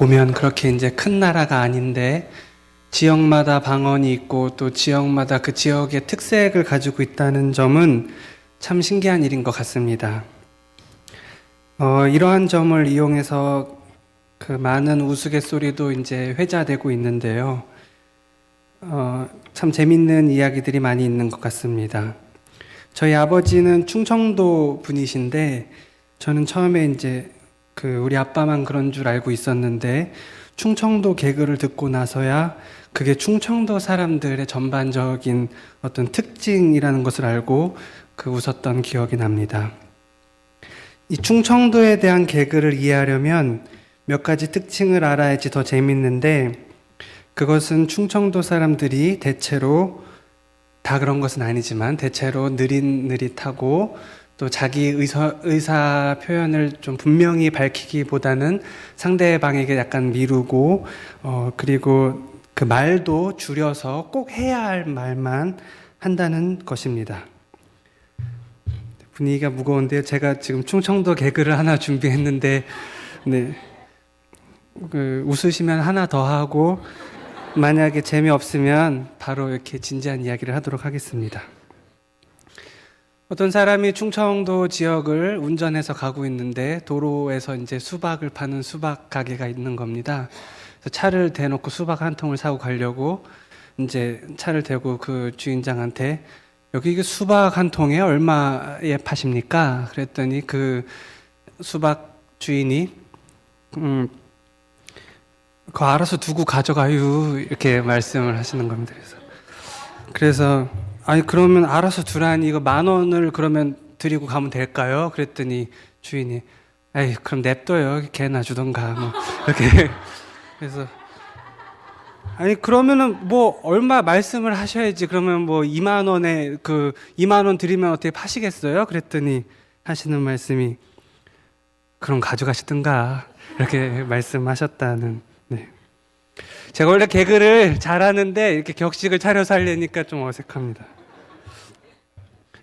보면 그렇게 이제 큰 나라가 아닌데 지역마다 방언이 있고 또 지역마다 그 지역의 특색을 가지고 있다는 점은 참 신기한 일인 것 같습니다. 어, 이러한 점을 이용해서 그 많은 우스갯소리도 이제 회자되고 있는데요. 어, 참 재밌는 이야기들이 많이 있는 것 같습니다. 저희 아버지는 충청도 분이신데 저는 처음에 이제 그 우리 아빠만 그런 줄 알고 있었는데 충청도 개그를 듣고 나서야 그게 충청도 사람들의 전반적인 어떤 특징이라는 것을 알고 그 웃었던 기억이 납니다. 이 충청도에 대한 개그를 이해하려면 몇 가지 특징을 알아야지 더 재밌는데 그것은 충청도 사람들이 대체로 다 그런 것은 아니지만 대체로 느릿느릿하고 또 자기 의사, 의사 표현을 좀 분명히 밝히기보다는 상대방에게 약간 미루고 어, 그리고 그 말도 줄여서 꼭 해야 할 말만 한다는 것입니다. 분위기가 무거운데요. 제가 지금 충청도 개그를 하나 준비했는데, 네. 그 웃으시면 하나 더 하고, 만약에 재미없으면 바로 이렇게 진지한 이야기를 하도록 하겠습니다. 어떤 사람이 충청도 지역을 운전해서 가고 있는데 도로에서 이제 수박을 파는 수박 가게가 있는 겁니다. 그래서 차를 대놓고 수박 한 통을 사고 가려고 이제 차를 대고 그 주인장한테 여기 이게 수박 한 통에 얼마에 파십니까? 그랬더니 그 수박 주인이 음, 그거 알아서 두고 가져가요 이렇게 말씀을 하시는 겁니다. 그래서 그래서 아니 그러면 알아서 두라니 이거 만 원을 그러면 드리고 가면 될까요? 그랬더니 주인이 에이 그럼 냅둬요 개나 주던가 뭐 이렇게 그래서 아니 그러면은 뭐 얼마 말씀을 하셔야지 그러면 뭐 2만 원에 그 2만 원 드리면 어떻게 파시겠어요? 그랬더니 하시는 말씀이 그럼 가져가시든가 이렇게 말씀하셨다는 네. 제가 원래 개그를 잘하는데 이렇게 격식을 차려서 하려니까 좀 어색합니다.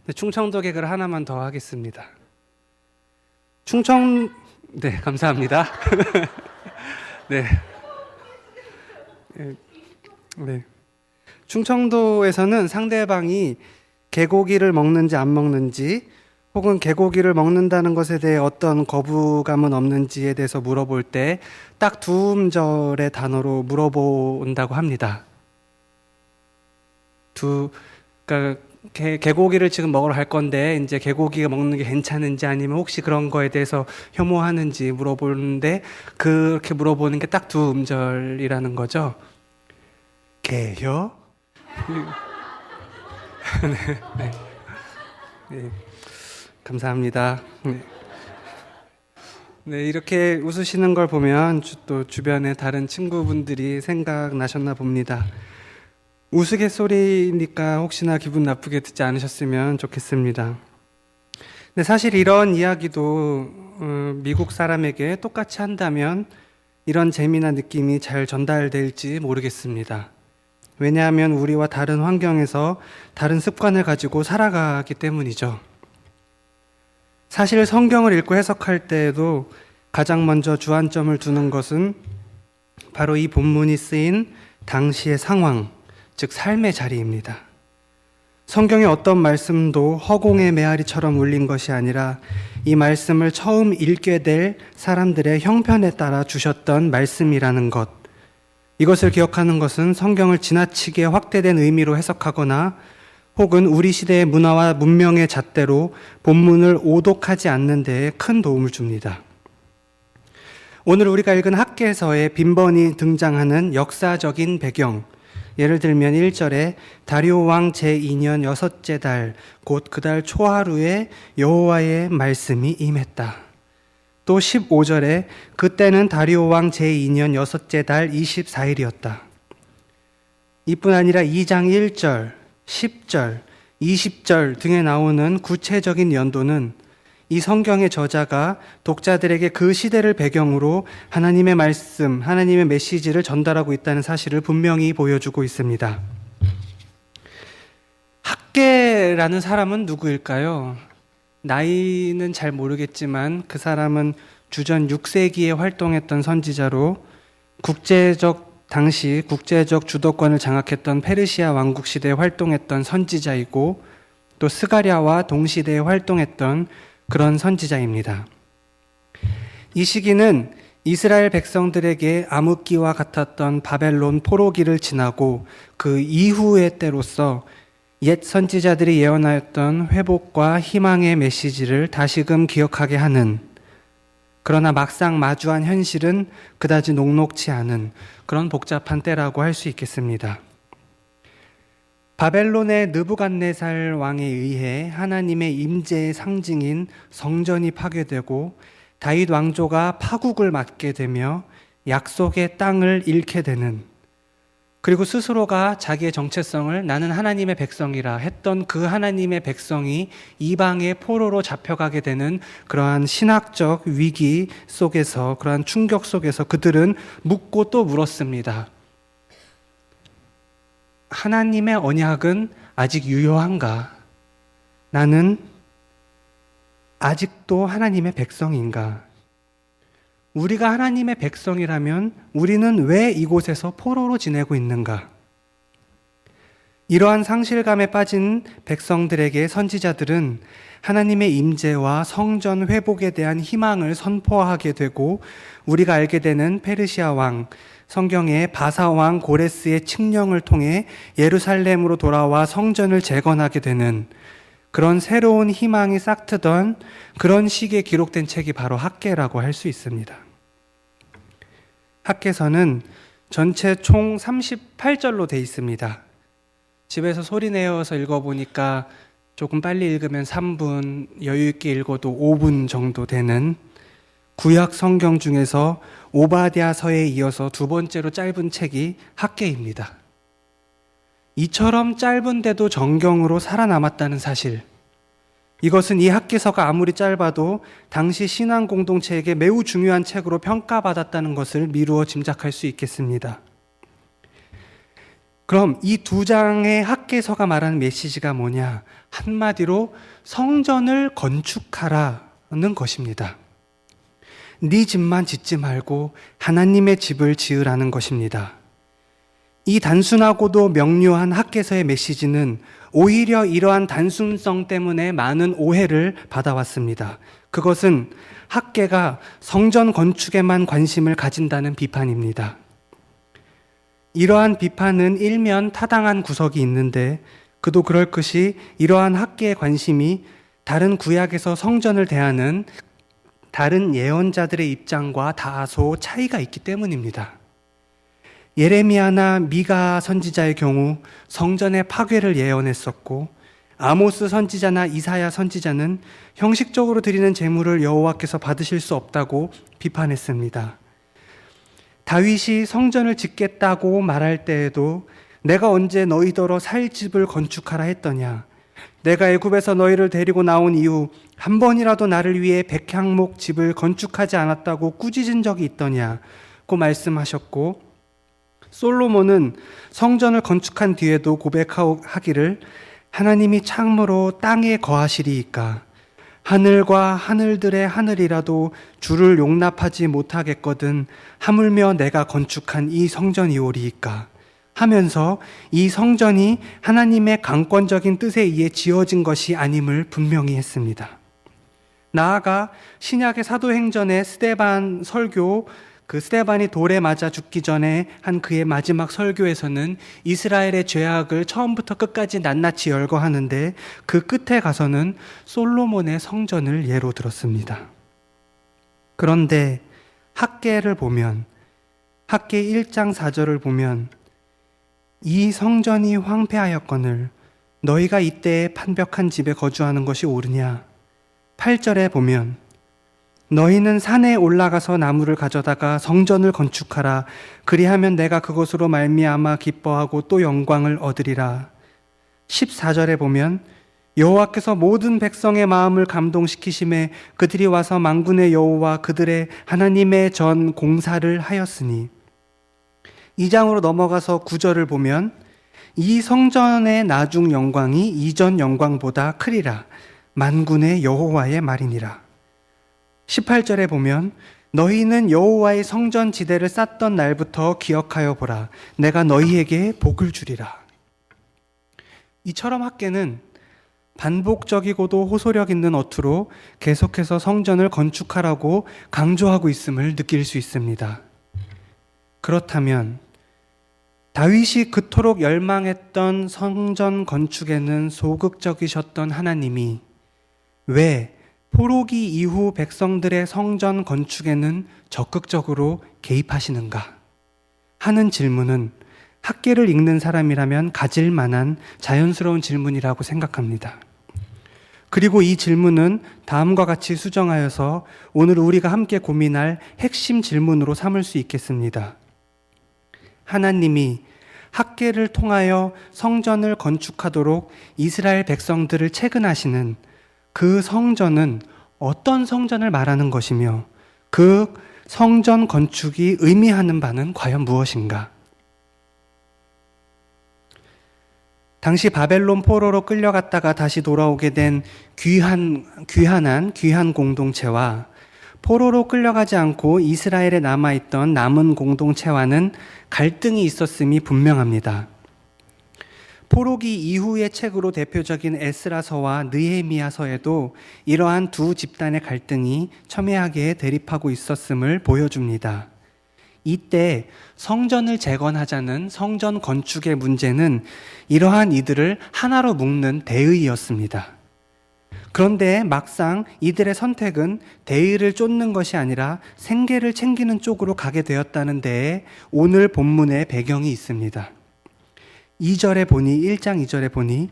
네, 충청도 개그를 하나만 더 하겠습니다. 충청 네 감사합니다. 네. 네. 네. 충청도에서는 상대방이 개고기를 먹는지 안 먹는지 혹은 개고기를 먹는다는 것에 대해 어떤 거부감은 없는지에 대해서 물어볼 때 딱 두 음절의 단어로 물어본다고 합니다. 두, 그러니까 개, 개고기를 지금 먹으러 갈 건데 이제 개고기가 먹는 게 괜찮은지 아니면 혹시 그런 거에 대해서 혐오하는지 물어보는데 그렇게 물어보는 게 딱 두 음절이라는 거죠. 개혀? 네, 네. 네. 감사합니다. 네. 네, 이렇게 웃으시는 걸 보면 주- 또 주변에 다른 친구분들이 생각나셨나 봅니다. 우스갯소리니까 혹시나 기분 나쁘게 듣지 않으셨으면 좋겠습니다. 근데 사실 이런 이야기도 어, 미국 사람에게 똑같이 한다면 이런 재미나 느낌이 잘 전달될지 모르겠습니다. 왜냐하면 우리와 다른 환경에서 다른 습관을 가지고 살아가기 때문이죠. 사실 성경을 읽고 해석할 때에도 가장 먼저 주안점을 두는 것은 바로 이 본문이 쓰인 당시의 상황, 즉 삶의 자리입니다. 성경의 어떤 말씀도 허공의 메아리처럼 울린 것이 아니라 이 말씀을 처음 읽게 될 사람들의 형편에 따라 주셨던 말씀이라는 것. 이것을 기억하는 것은 성경을 지나치게 확대된 의미로 해석하거나 혹은 우리 시대의 문화와 문명의 잣대로 본문을 오독하지 않는 데에 큰 도움을 줍니다. 오늘 우리가 읽은 학계에서의 빈번히 등장하는 역사적인 배경, 예를 들면 1절에 다리오 왕 제2년 여섯째 달, 곧 그 달 초하루에 여호와의 말씀이 임했다. 또 15절에 그때는 다리오 왕 제2년 여섯째 달 24일이었다. 이뿐 아니라 2장 1절, 10절, 20절 등에 나오는 구체적인 연도는 이 성경의 저자가 독자들에게 그 시대를 배경으로 하나님의 말씀, 하나님의 메시지를 전달하고 있다는 사실을 분명히 보여주고 있습니다. 학계라는 사람은 누구일까요? 나이는 잘 모르겠지만 그 사람은 주전 6세기에 활동했던 선지자로 국제적 당시 국제적 주도권을 장악했던 페르시아 왕국 시대에 활동했던 선지자이고 또 스가랴와 동시대에 활동했던 그런 선지자입니다. 이 시기는 이스라엘 백성들에게 암흑기와 같았던 바벨론 포로기를 지나고 그 이후의 때로서 옛 선지자들이 예언하였던 회복과 희망의 메시지를 다시금 기억하게 하는 그러나 막상 마주한 현실은 그다지 녹록치 않은 그런 복잡한 때라고 할 수 있겠습니다. 바벨론의 느부갓네살 왕에 의해 하나님의 임재의 상징인 성전이 파괴되고 다윗 왕조가 파국을 맞게 되며 약속의 땅을 잃게 되는 그리고 스스로가 자기의 정체성을 나는 하나님의 백성이라 했던 그 하나님의 백성이 이방의 포로로 잡혀가게 되는 그러한 신학적 위기 속에서 그러한 충격 속에서 그들은 묻고 또 물었습니다. 하나님의 언약은 아직 유효한가? 나는 아직도 하나님의 백성인가? 우리가 하나님의 백성이라면 우리는 왜 이곳에서 포로로 지내고 있는가? 이러한 상실감에 빠진 백성들에게 선지자들은 하나님의 임재와 성전 회복에 대한 희망을 선포하게 되고 우리가 알게 되는 페르시아 왕 성경의 바사 왕 고레스의 칙령을 통해 예루살렘으로 돌아와 성전을 재건하게 되는 그런 새로운 희망이 싹트던 그런 시기에 기록된 책이 바로 학계라고 할 수 있습니다. 학계서는 전체 총 38절로 돼 있습니다. 집에서 소리 내어서 읽어보니까 조금 빨리 읽으면 3분, 여유 있게 읽어도 5분 정도 되는 구약 성경 중에서 오바댜서에 이어서 두 번째로 짧은 책이 학계입니다. 이처럼 짧은데도 정경으로 살아남았다는 사실. 이것은 이 학계서가 아무리 짧아도 당시 신앙 공동체에게 매우 중요한 책으로 평가받았다는 것을 미루어 짐작할 수 있겠습니다. 그럼 이 두 장의 학계서가 말하는 메시지가 뭐냐? 한마디로 성전을 건축하라는 것입니다. 네 집만 짓지 말고 하나님의 집을 지으라는 것입니다. 이 단순하고도 명료한 학계서의 메시지는 오히려 이러한 단순성 때문에 많은 오해를 받아왔습니다. 그것은 학계가 성전 건축에만 관심을 가진다는 비판입니다. 이러한 비판은 일면 타당한 구석이 있는데 그도 그럴 것이 이러한 학계의 관심이 다른 구약에서 성전을 대하는 다른 예언자들의 입장과 다소 차이가 있기 때문입니다. 예레미야나 미가 선지자의 경우 성전의 파괴를 예언했었고 아모스 선지자나 이사야 선지자는 형식적으로 드리는 제물을 여호와께서 받으실 수 없다고 비판했습니다. 다윗이 성전을 짓겠다고 말할 때에도 내가 언제 너희더러 살 집을 건축하라 했더냐 내가 애굽에서 너희를 데리고 나온 이후 한 번이라도 나를 위해 백향목 집을 건축하지 않았다고 꾸짖은 적이 있더냐고 말씀하셨고 솔로몬은 성전을 건축한 뒤에도 고백하기를 하나님이 창으로 땅에 거하시리이까 하늘과 하늘들의 하늘이라도 주를 용납하지 못하겠거든 하물며 내가 건축한 이 성전이오리이까 하면서 이 성전이 하나님의 강권적인 뜻에 의해 지어진 것이 아님을 분명히 했습니다. 나아가 신약의 사도행전의 스데반 설교 그 스테반이 돌에 맞아 죽기 전에 한 그의 마지막 설교에서는 이스라엘의 죄악을 처음부터 끝까지 낱낱이 열거하는데 그 끝에 가서는 솔로몬의 성전을 예로 들었습니다. 그런데 학계를 보면 학계 1장 4절을 보면 이 성전이 황폐하였거늘 너희가 이때에 판벽한 집에 거주하는 것이 옳으냐 8절에 보면 너희는 산에 올라가서 나무를 가져다가 성전을 건축하라. 그리하면 내가 그것으로 말미암아 기뻐하고 또 영광을 얻으리라. 14절에 보면 여호와께서 모든 백성의 마음을 감동시키심에 그들이 와서 망군의 여호와 그들의 하나님의 전 공사를 하였으니 2장으로 넘어가서 9절을 보면 이 성전의 나중 영광이 이전 영광보다 크리라 만군의 여호와의 말이니라. 18절에 보면 너희는 여호와의 성전 지대를 쌓던 날부터 기억하여 보라. 내가 너희에게 복을 주리라. 이처럼 학계는 반복적이고도 호소력 있는 어투로 계속해서 성전을 건축하라고 강조하고 있음을 느낄 수 있습니다. 그렇다면 다윗이 그토록 열망했던 성전 건축에는 소극적이셨던 하나님이 왜 포로기 이후 백성들의 성전 건축에는 적극적으로 개입하시는가 하는 질문은 학계를 읽는 사람이라면 가질 만한 자연스러운 질문이라고 생각합니다. 그리고 이 질문은 다음과 같이 수정하여서 오늘 우리가 함께 고민할 핵심 질문으로 삼을 수 있겠습니다. 하나님이 학계를 통하여 성전을 건축하도록 이스라엘 백성들을 채근하시는 그 성전은 어떤 성전을 말하는 것이며 그 성전 건축이 의미하는 바는 과연 무엇인가? 당시 바벨론 포로로 끌려갔다가 다시 돌아오게 된 귀한, 귀한한 귀한 공동체와 포로로 끌려가지 않고 이스라엘에 남아있던 남은 공동체와는 갈등이 있었음이 분명합니다. 포로기 이후의 책으로 대표적인 에스라서와 느헤미야서에도 이러한 두 집단의 갈등이 첨예하게 대립하고 있었음을 보여줍니다. 이때 성전을 재건하자는 성전 건축의 문제는 이러한 이들을 하나로 묶는 대의였습니다. 그런데 막상 이들의 선택은 대의를 쫓는 것이 아니라 생계를 챙기는 쪽으로 가게 되었다는 데에 오늘 본문의 배경이 있습니다. 2절에 보니 1장 2절에 보니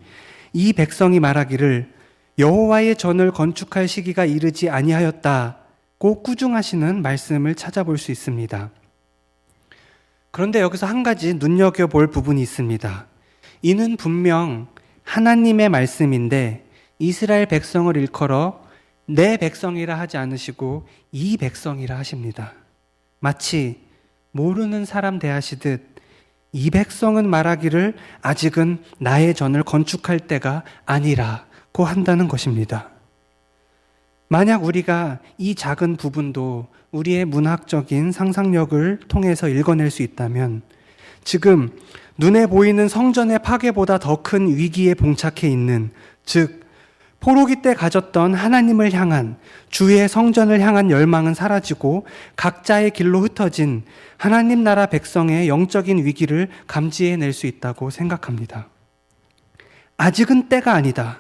이 백성이 말하기를 여호와의 전을 건축할 시기가 이르지 아니하였다고 꾸중하시는 말씀을 찾아볼 수 있습니다. 그런데 여기서 한 가지 눈여겨 볼 부분이 있습니다. 이는 분명 하나님의 말씀인데 이스라엘 백성을 일컬어 내 백성이라 하지 않으시고 이 백성이라 하십니다. 마치 모르는 사람 대하시듯 이 백성은 말하기를 아직은 나의 전을 건축할 때가 아니라고 한다는 것입니다. 만약 우리가 이 작은 부분도 우리의 문학적인 상상력을 통해서 읽어낼 수 있다면 지금 눈에 보이는 성전의 파괴보다 더 큰 위기에 봉착해 있는 즉 포로기 때 가졌던 하나님을 향한 주의 성전을 향한 열망은 사라지고 각자의 길로 흩어진 하나님 나라 백성의 영적인 위기를 감지해낼 수 있다고 생각합니다. 아직은 때가 아니다.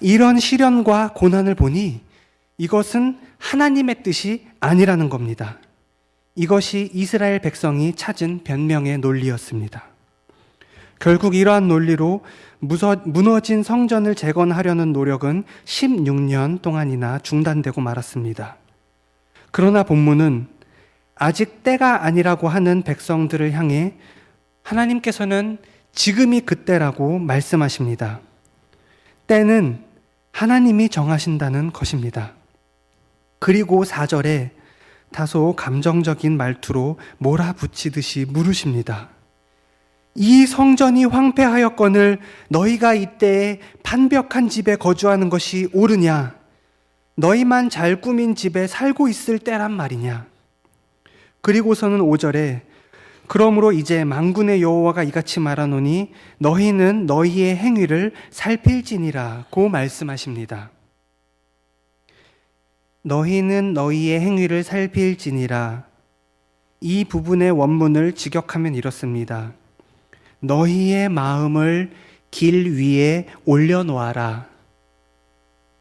이런 시련과 고난을 보니 이것은 하나님의 뜻이 아니라는 겁니다. 이것이 이스라엘 백성이 찾은 변명의 논리였습니다. 결국 이러한 논리로 무너진 성전을 재건하려는 노력은 16년 동안이나 중단되고 말았습니다. 그러나 본문은 아직 때가 아니라고 하는 백성들을 향해 하나님께서는 지금이 그때라고 말씀하십니다. 때는 하나님이 정하신다는 것입니다. 그리고 4절에 다소 감정적인 말투로 몰아붙이듯이 물으십니다. 이 성전이 황폐하였거늘 너희가 이때에 판벽한 집에 거주하는 것이 옳으냐? 너희만 잘 꾸민 집에 살고 있을 때란 말이냐? 그리고서는 5절에 그러므로 이제 망군의 여호와가 이같이 말하노니 너희는 너희의 행위를 살필지니라고 말씀하십니다. 너희는 너희의 행위를 살필지니라. 이 부분의 원문을 직역하면 이렇습니다. 너희의 마음을 길 위에 올려놓아라.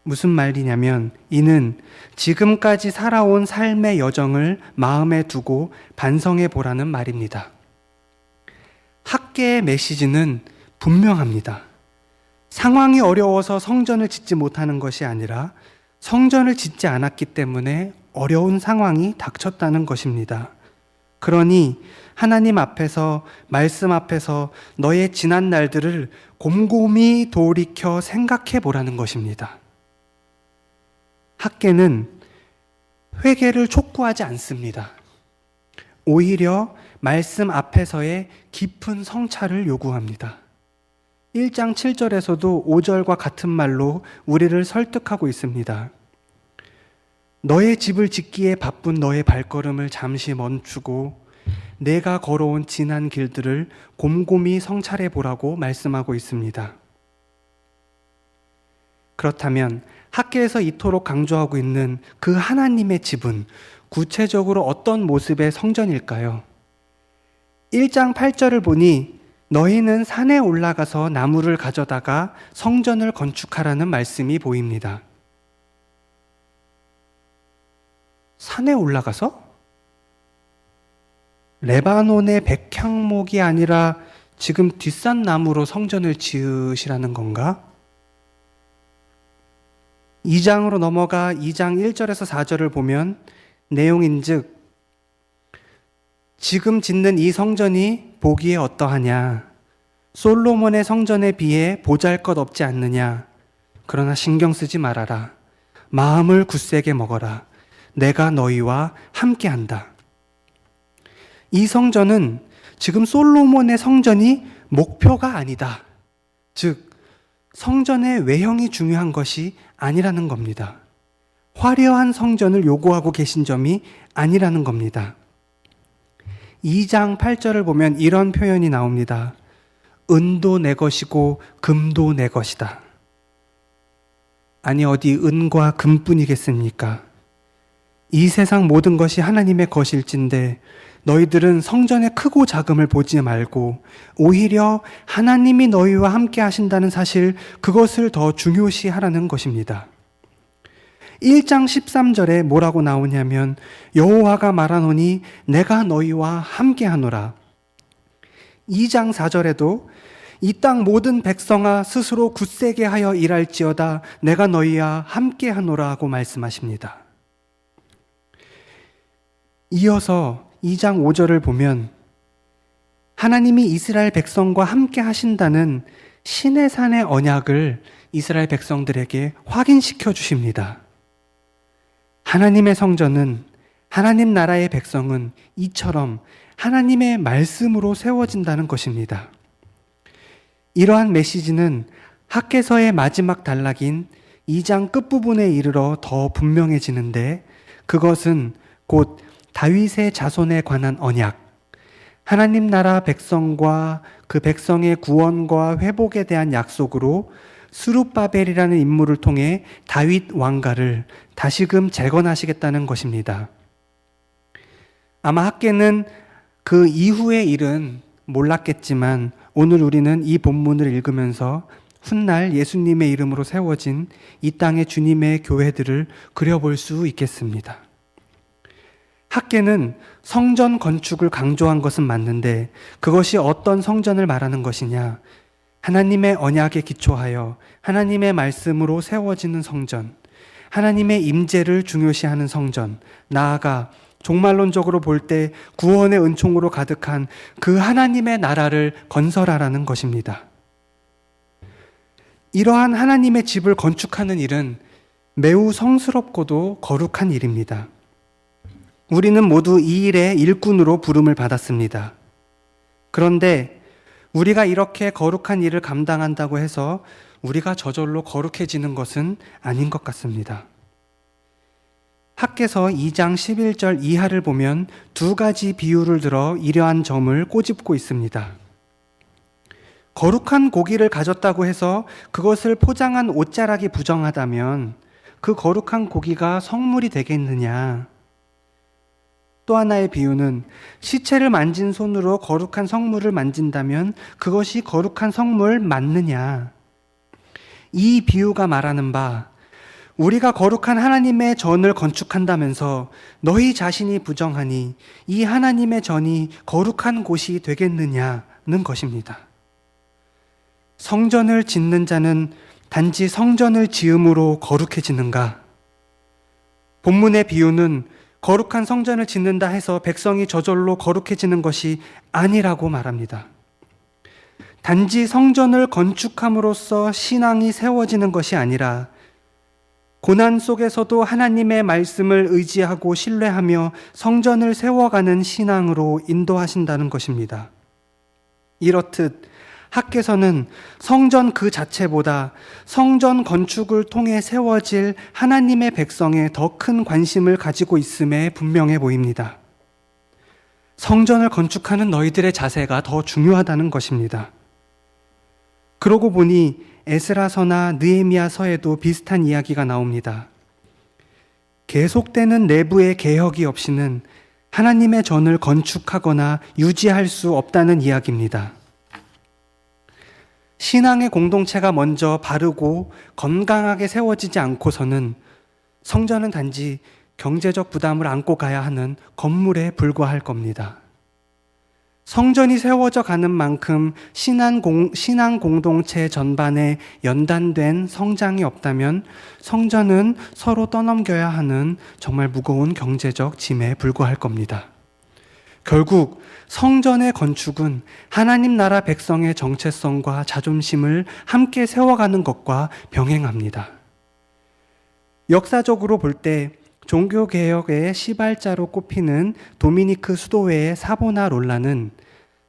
무슨 말이냐면 이는 지금까지 살아온 삶의 여정을 마음에 두고 반성해 보라는 말입니다. 학계의 메시지는 분명합니다. 상황이 어려워서 성전을 짓지 못하는 것이 아니라 성전을 짓지 않았기 때문에 어려운 상황이 닥쳤다는 것입니다. 그러니 하나님 앞에서, 말씀 앞에서 너의 지난 날들을 곰곰이 돌이켜 생각해 보라는 것입니다. 학계는 회개를 촉구하지 않습니다. 오히려 말씀 앞에서의 깊은 성찰을 요구합니다. 1장 7절에서도 5절과 같은 말로 우리를 설득하고 있습니다. 너의 집을 짓기에 바쁜 너의 발걸음을 잠시 멈추고 내가 걸어온 지난 길들을 곰곰이 성찰해 보라고 말씀하고 있습니다. 그렇다면 학계에서 이토록 강조하고 있는 그 하나님의 집은 구체적으로 어떤 모습의 성전일까요? 1장 8절을 보니 너희는 산에 올라가서 나무를 가져다가 성전을 건축하라는 말씀이 보입니다. 산에 올라가서? 레바논의 백향목이 아니라 지금 뒷산 나무로 성전을 지으시라는 건가? 2장으로 넘어가 2장 1절에서 4절을 보면 내용인즉 지금 짓는 이 성전이 보기에 어떠하냐 솔로몬의 성전에 비해 보잘것 없지 않느냐 그러나 신경 쓰지 말아라 마음을 굳세게 먹어라 내가 너희와 함께한다 이 성전은 지금 솔로몬의 성전이 목표가 아니다 즉 성전의 외형이 중요한 것이 아니라는 겁니다. 화려한 성전을 요구하고 계신 점이 아니라는 겁니다. 2장 8절을 보면 이런 표현이 나옵니다. 은도 내 것이고 금도 내 것이다. 아니 어디 은과 금뿐이겠습니까? 이 세상 모든 것이 하나님의 것일진데 너희들은 성전의 크고 작음을 보지 말고 오히려 하나님이 너희와 함께 하신다는 사실 그것을 더 중요시 하라는 것입니다. 1장 13절에 뭐라고 나오냐면 여호와가 말하노니 내가 너희와 함께 하노라. 2장 4절에도 이 땅 모든 백성아 스스로 굳세게 하여 일할지어다 내가 너희와 함께 하노라 하고 말씀하십니다. 이어서 2장 5절을 보면 하나님이 이스라엘 백성과 함께 하신다는 신의 산의 언약을 이스라엘 백성들에게 확인시켜 주십니다. 하나님의 성전은 하나님 나라의 백성은 이처럼 하나님의 말씀으로 세워진다는 것입니다. 이러한 메시지는 학계서의 마지막 단락인 2장 끝부분에 이르러 더 분명해지는데 그것은 곧 다윗의 자손에 관한 언약, 하나님 나라 백성과 그 백성의 구원과 회복에 대한 약속으로 수룹바벨이라는 인물을 통해 다윗 왕가를 다시금 재건하시겠다는 것입니다. 아마 학계는 그 이후의 일은 몰랐겠지만 오늘 우리는 이 본문을 읽으면서 훗날 예수님의 이름으로 세워진 이 땅의 주님의 교회들을 그려볼 수 있겠습니다. 학계는 성전 건축을 강조한 것은 맞는데 그것이 어떤 성전을 말하는 것이냐? 하나님의 언약에 기초하여 하나님의 말씀으로 세워지는 성전, 하나님의 임재를 중요시하는 성전, 나아가 종말론적으로 볼 때 구원의 은총으로 가득한 그 하나님의 나라를 건설하라는 것입니다. 이러한 하나님의 집을 건축하는 일은 매우 성스럽고도 거룩한 일입니다. 우리는 모두 이 일의 일꾼으로 부름을 받았습니다. 그런데 우리가 이렇게 거룩한 일을 감당한다고 해서 우리가 저절로 거룩해지는 것은 아닌 것 같습니다. 학계서 2장 11절 이하를 보면 두 가지 비유를 들어 이러한 점을 꼬집고 있습니다. 거룩한 고기를 가졌다고 해서 그것을 포장한 옷자락이 부정하다면 그 거룩한 고기가 성물이 되겠느냐? 또 하나의 비유는 시체를 만진 손으로 거룩한 성물을 만진다면 그것이 거룩한 성물 맞느냐? 이 비유가 말하는 바 우리가 거룩한 하나님의 전을 건축한다면서 너희 자신이 부정하니 이 하나님의 전이 거룩한 곳이 되겠느냐는 것입니다. 성전을 짓는 자는 단지 성전을 지음으로 거룩해지는가? 본문의 비유는 거룩한 성전을 짓는다 해서 백성이 저절로 거룩해지는 것이 아니라고 말합니다. 단지 성전을 건축함으로써 신앙이 세워지는 것이 아니라 고난 속에서도 하나님의 말씀을 의지하고 신뢰하며 성전을 세워가는 신앙으로 인도하신다는 것입니다. 이렇듯 학계서는 성전 그 자체보다 성전 건축을 통해 세워질 하나님의 백성에 더 큰 관심을 가지고 있음에 분명해 보입니다. 성전을 건축하는 너희들의 자세가 더 중요하다는 것입니다. 그러고 보니 에스라서나 느헤미야서에도 비슷한 이야기가 나옵니다. 계속되는 내부의 개혁이 없이는 하나님의 전을 건축하거나 유지할 수 없다는 이야기입니다. 신앙의 공동체가 먼저 바르고 건강하게 세워지지 않고서는 성전은 단지 경제적 부담을 안고 가야 하는 건물에 불과할 겁니다. 성전이 세워져 가는 만큼 신앙, 공, 신앙 공동체 전반에 연단된 성장이 없다면 성전은 서로 떠넘겨야 하는 정말 무거운 경제적 짐에 불과할 겁니다. 결국 성전의 건축은 하나님 나라 백성의 정체성과 자존심을 함께 세워가는 것과 병행합니다. 역사적으로 볼 때 종교개혁의 시발자로 꼽히는 도미니크 수도회의 사보나 롤라는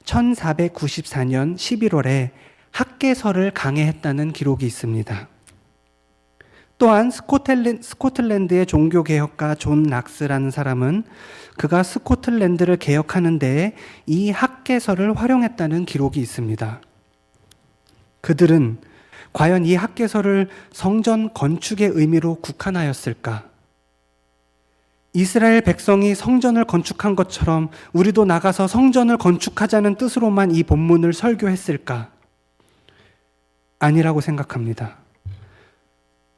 1494년 11월에 학계서를 강해했다는 기록이 있습니다. 또한 스코틀랜, 스코틀랜드의 종교개혁가 존 락스라는 사람은 그가 스코틀랜드를 개혁하는 데에 이 학계서를 활용했다는 기록이 있습니다. 그들은 과연 이 학계서를 성전 건축의 의미로 국한하였을까? 이스라엘 백성이 성전을 건축한 것처럼 우리도 나가서 성전을 건축하자는 뜻으로만 이 본문을 설교했을까? 아니라고 생각합니다.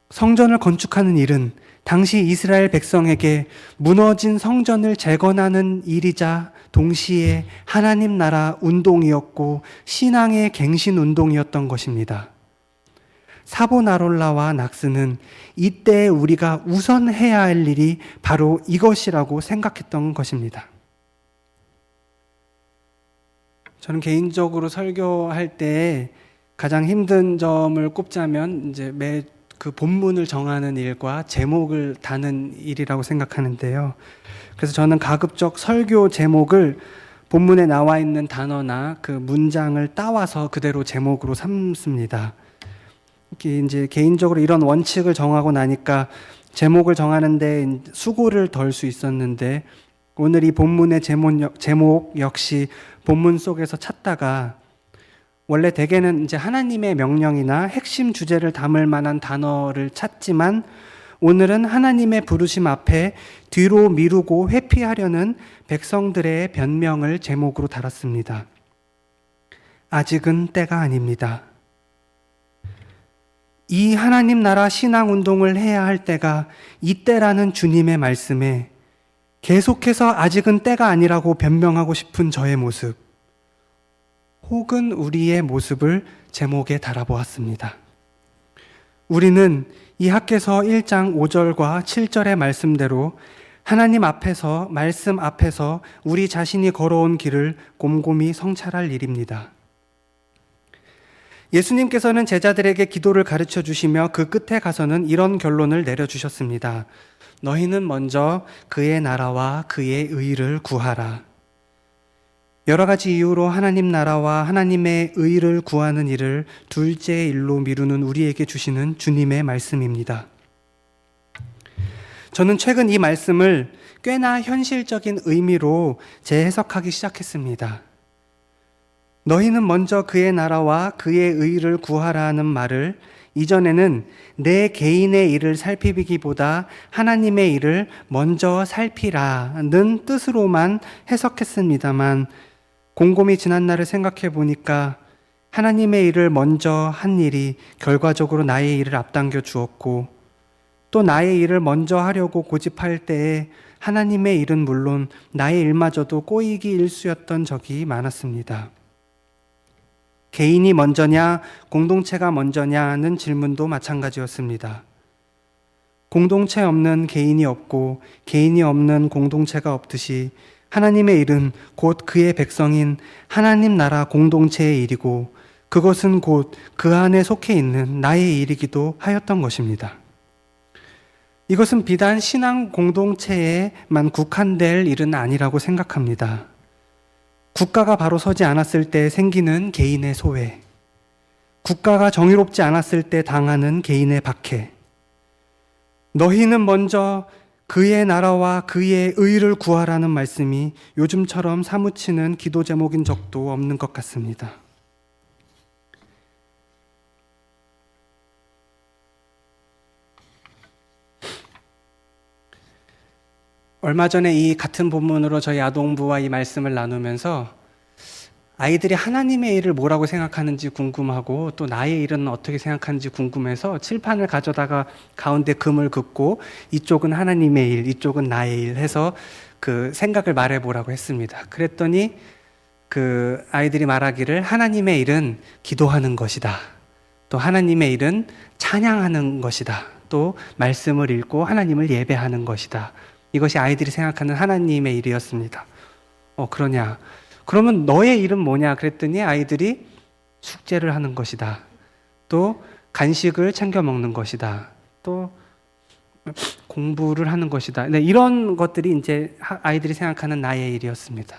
성전을 건축하는 일은 당시 이스라엘 백성에게 무너진 성전을 재건하는 일이자 동시에 하나님 나라 운동이었고 신앙의 갱신 운동이었던 것입니다. 사보나롤라와 낙스는 이때 우리가 우선 해야 할 일이 바로 이것이라고 생각했던 것입니다. 저는 개인적으로 설교할 때 가장 힘든 점을 꼽자면 이제 매 그 본문을 정하는 일과 제목을 다는 일이라고 생각하는데요. 그래서 저는 가급적 설교 제목을 본문에 나와 있는 단어나 그 문장을 따와서 그대로 제목으로 삼습니다. 이제 개인적으로 이런 원칙을 정하고 나니까 제목을 정하는데 수고를 덜 수 있었는데 오늘 이 본문의 제목 역시 본문 속에서 찾다가 원래 대개는 이제 하나님의 명령이나 핵심 주제를 담을 만한 단어를 찾지만 오늘은 하나님의 부르심 앞에 뒤로 미루고 회피하려는 백성들의 변명을 제목으로 달았습니다. 아직은 때가 아닙니다. 이 하나님 나라 신앙 운동을 해야 할 때가 이때라는 주님의 말씀에 계속해서 아직은 때가 아니라고 변명하고 싶은 저의 모습, 혹은 우리의 모습을 제목에 달아보았습니다. 우리는 이 학계서 1장 5절과 7절의 말씀대로 하나님 앞에서, 말씀 앞에서 우리 자신이 걸어온 길을 곰곰이 성찰할 일입니다. 예수님께서는 제자들에게 기도를 가르쳐 주시며 그 끝에 가서는 이런 결론을 내려주셨습니다. 너희는 먼저 그의 나라와 그의 의를 구하라. 여러 가지 이유로 하나님 나라와 하나님의 의를 구하는 일을 둘째 일로 미루는 우리에게 주시는 주님의 말씀입니다. 저는 최근 이 말씀을 꽤나 현실적인 의미로 재해석하기 시작했습니다. 너희는 먼저 그의 나라와 그의 의를 구하라는 말을 이전에는 내 개인의 일을 살피기보다 하나님의 일을 먼저 살피라는 뜻으로만 해석했습니다만 곰곰이 지난 날을 생각해 보니까 하나님의 일을 먼저 한 일이 결과적으로 나의 일을 앞당겨 주었고 또 나의 일을 먼저 하려고 고집할 때에 하나님의 일은 물론 나의 일마저도 꼬이기 일쑤였던 적이 많았습니다. 개인이 먼저냐, 공동체가 먼저냐는 질문도 마찬가지였습니다. 공동체 없는 개인이 없고 개인이 없는 공동체가 없듯이 하나님의 일은 곧 그의 백성인 하나님 나라 공동체의 일이고 그것은 곧 그 안에 속해 있는 나의 일이기도 하였던 것입니다. 이것은 비단 신앙 공동체에만 국한될 일은 아니라고 생각합니다. 국가가 바로 서지 않았을 때 생기는 개인의 소외, 국가가 정의롭지 않았을 때 당하는 개인의 박해. 너희는 먼저 그의 나라와 그의 의를 구하라는 말씀이 요즘처럼 사무치는 기도 제목인 적도 없는 것 같습니다. 얼마 전에 이 같은 본문으로 저희 아동부와 이 말씀을 나누면서 아이들이 하나님의 일을 뭐라고 생각하는지 궁금하고 또 나의 일은 어떻게 생각하는지 궁금해서 칠판을 가져다가 가운데 금을 긋고 이쪽은 하나님의 일, 이쪽은 나의 일 해서 그 생각을 말해 보라고 했습니다. 그랬더니 그 아이들이 말하기를 하나님의 일은 기도하는 것이다. 또 하나님의 일은 찬양하는 것이다. 또 말씀을 읽고 하나님을 예배하는 것이다. 이것이 아이들이 생각하는 하나님의 일이었습니다. 어, 그러냐. 그러면 너의 일은 뭐냐? 그랬더니 아이들이 숙제를 하는 것이다. 또 간식을 챙겨 먹는 것이다. 또 공부를 하는 것이다. 네, 이런 것들이 이제 하- 아이들이 생각하는 나의 일이었습니다.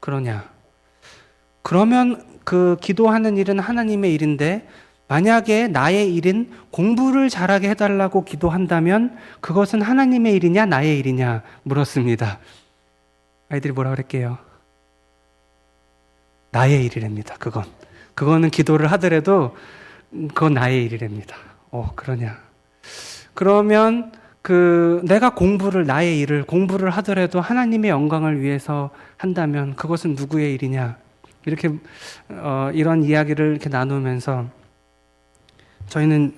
그러냐? 그러면 그 기도하는 일은 하나님의 일인데 만약에 나의 일인 공부를 잘하게 해달라고 기도한다면 그것은 하나님의 일이냐 나의 일이냐 물었습니다. 아이들이 뭐라 그랬게요? 나의 일이랍니다. 그건 그거는 기도를 하더라도 음, 그건 나의 일이랍니다. 어 그러냐? 그러면 그 내가 공부를 나의 일을 공부를 하더라도 하나님의 영광을 위해서 한다면 그것은 누구의 일이냐? 이렇게 어, 이런 이야기를 이렇게 나누면서 저희는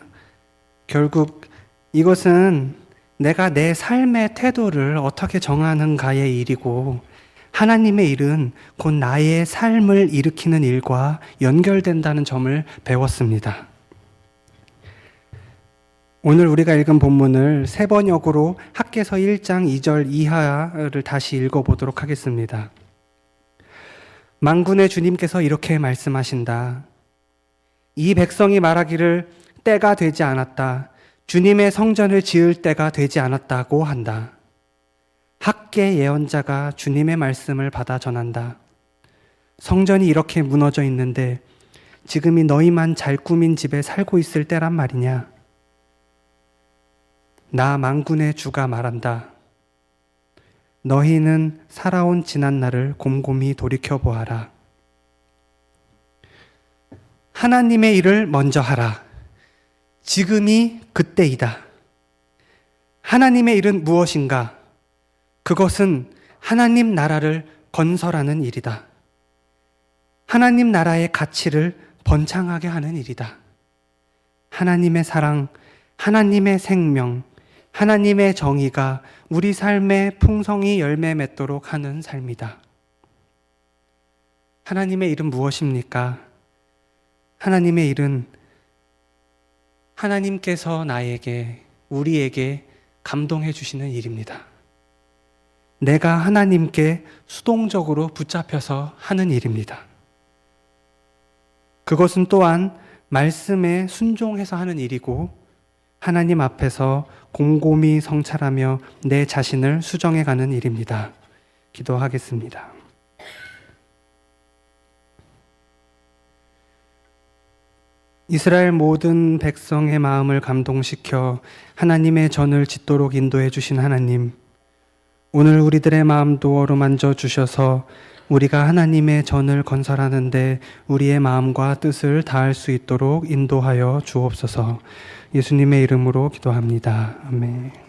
결국 이것은 내가 내 삶의 태도를 어떻게 정하는가의 일이고 하나님의 일은 곧 나의 삶을 일으키는 일과 연결된다는 점을 배웠습니다. 오늘 우리가 읽은 본문을 세 번역으로 학계서 1장 2절 이하를 다시 읽어보도록 하겠습니다. 만군의 주님께서 이렇게 말씀하신다. 이 백성이 말하기를 때가 되지 않았다. 주님의 성전을 지을 때가 되지 않았다고 한다. 학계 예언자가 주님의 말씀을 받아 전한다. 성전이 이렇게 무너져 있는데 지금이 너희만 잘 꾸민 집에 살고 있을 때란 말이냐? 나 만군의 주가 말한다. 너희는 살아온 지난 날을 곰곰이 돌이켜 보아라. 하나님의 일을 먼저 하라. 지금이 그때이다. 하나님의 일은 무엇인가? 그것은 하나님 나라를 건설하는 일이다. 하나님 나라의 가치를 번창하게 하는 일이다. 하나님의 사랑, 하나님의 생명, 하나님의 정의가 우리 삶의 풍성이 열매 맺도록 하는 삶이다. 하나님의 일은 무엇입니까? 하나님의 일은 하나님께서 나에게, 우리에게 감동해 주시는 일입니다. 내가 하나님께 수동적으로 붙잡혀서 하는 일입니다. 그것은 또한 말씀에 순종해서 하는 일이고 하나님 앞에서 곰곰이 성찰하며 내 자신을 수정해 가는 일입니다. 기도하겠습니다. 이스라엘 모든 백성의 마음을 감동시켜 하나님의 전을 짓도록 인도해 주신 하나님, 오늘 우리들의 마음도 어루만져 주셔서 우리가 하나님의 전을 건설하는데 우리의 마음과 뜻을 다할 수 있도록 인도하여 주옵소서. 예수님의 이름으로 기도합니다. 아멘.